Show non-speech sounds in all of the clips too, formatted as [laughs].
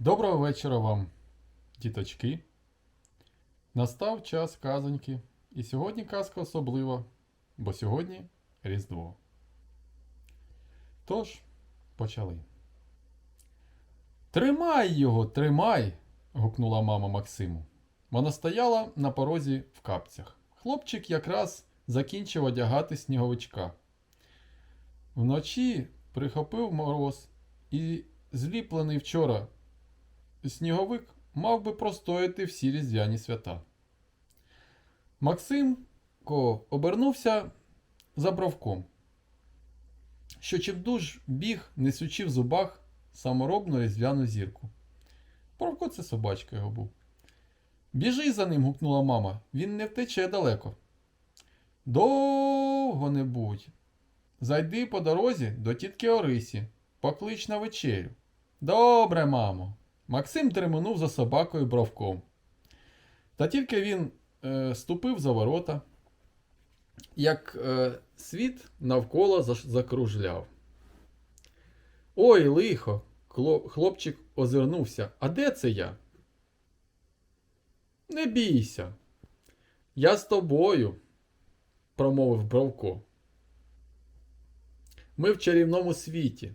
Доброго вечора вам, діточки. Настав час казоньки. І сьогодні казка особлива, бо сьогодні Різдво. Тож, почали. Тримай його, тримай. гукнула мама Максиму. Вона стояла на порозі в капцях. Хлопчик якраз закінчив одягати сніговичка. Вночі прихопив мороз і зліплений вчора сніговик мав би простояти всі різдвяні свята. Максимко обернувся за бровком, що чимдуж біг, несучи в зубах саморобну різдвяну зірку. Бровко це собачка його був. Біжи за ним, гукнула мама. Він не втече далеко. Довго не будь. Зайди по дорозі до тітки Орисі, поклич на вечерю. Добре, мамо. Максим тримонув за собакою бровком. Та тільки він е, ступив за ворота, як е, світ навколо закружляв. Ой, лихо! Хлопчик озирнувся. А де це я? Не бійся. Я з тобою, промовив Бровко. Ми в чарівному світі.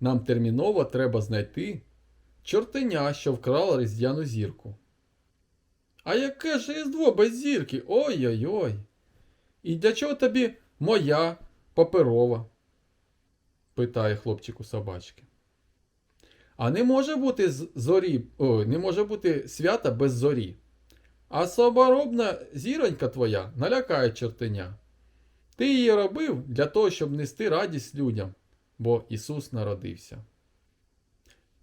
Нам терміново треба знайти чортеня, що вкрала різдвяну зірку. А яке ж різдво без зірки? Ой-ой-ой. І для чого тобі моя паперова? питає хлопчик у собачки. А не може бути зорі, о, не може бути свята без зорі. А соборобна зіронька твоя налякає чортеня. Ти її робив для того, щоб нести радість людям, бо Ісус народився.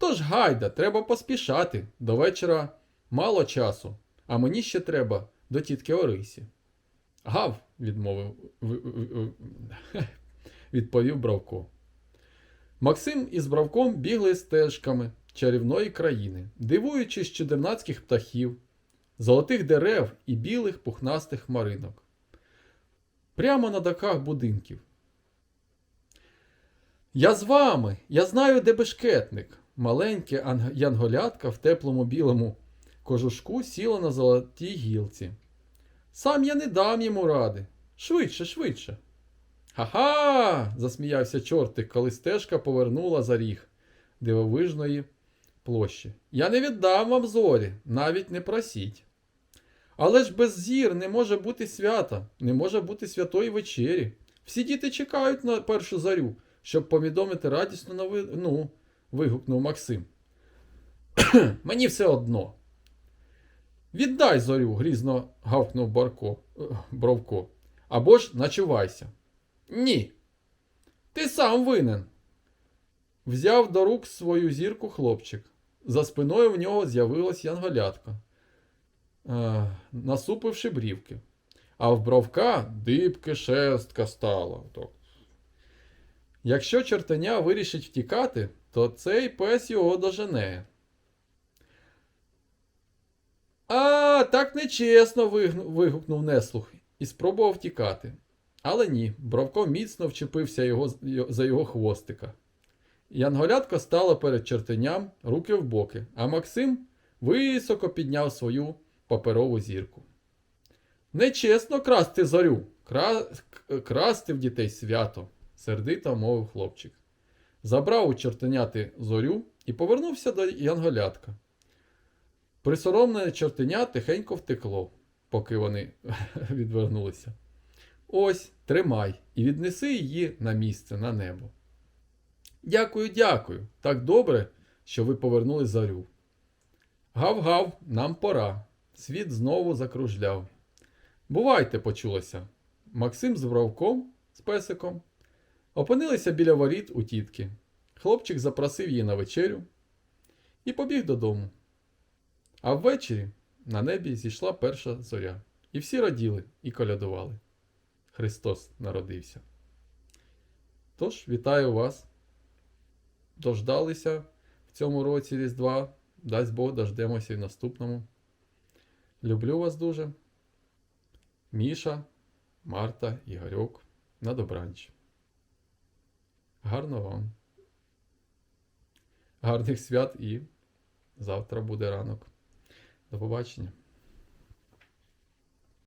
Тож гайда, треба поспішати. До вечора мало часу, а мені ще треба до тітки Орисі. Гав, відмовив, [laughs] відповів Бравко. Максим із Бравком бігли стежками чарівної країни, дивуючись чудернацьких птахів, золотих дерев і білих пухнастих хмаринок. Прямо на дахах будинків. Я з вами, я знаю, де бешкетник. Маленьке янголятка в теплому білому кожушку сіла на золотій гілці. Сам я не дам йому ради. Швидше, швидше. Ха-ха. засміявся чортик, коли стежка повернула за ріг дивовижної площі. Я не віддам вам зорі, навіть не просіть. Але ж без зір не може бути свята, не може бути святої вечері. Всі діти чекають на першу зарю, щоб повідомити радісну новину, вигукнув Максим. [clears throat] Мені все одно. Віддай зорю, грізно гавкнув Барко, е, Бровко. Або ж начувайся. Ні. Ти сам винен. Взяв до рук свою зірку хлопчик. За спиною в нього з'явилась янголятка, е, насупивши брівки. А в бровка дибки шестка стала. Якщо чортеня вирішить втікати, то цей пес його дожене. А, так нечесно. вигукнув неслух і спробував втікати. Але ні, Бровко міцно вчепився його, за його хвостика. Янголятка стала перед чертеням, руки в боки, а Максим високо підняв свою паперову зірку. Нечесно красти зорю, кра... красти в дітей свято, сердито мовив хлопчик. Забрав у чортеняти зорю і повернувся до янголятка. Присоромлене чортеня тихенько втекло, поки вони [laughs] відвернулися. Ось, тримай і віднеси її на місце, на небо. Дякую, дякую. Так добре, що ви повернули зарю. Гав-гав, нам пора. Світ знову закружляв. Бувайте, почулося. Максим з Бровком, з песиком, опинилися біля воріт у тітки. Хлопчик запросив її на вечерю і побіг додому. А ввечері на небі зійшла перша зоря, і всі раділи і колядували. Христос народився. Тож, вітаю вас. Дождалися в цьому році Різдва. Дасть Бог, дождемося і в наступному. Люблю вас дуже. Міша, Марта, Ігорьок. На добранч. Гарно вам. Гарних свят і Завтра буде ранок. До побачення.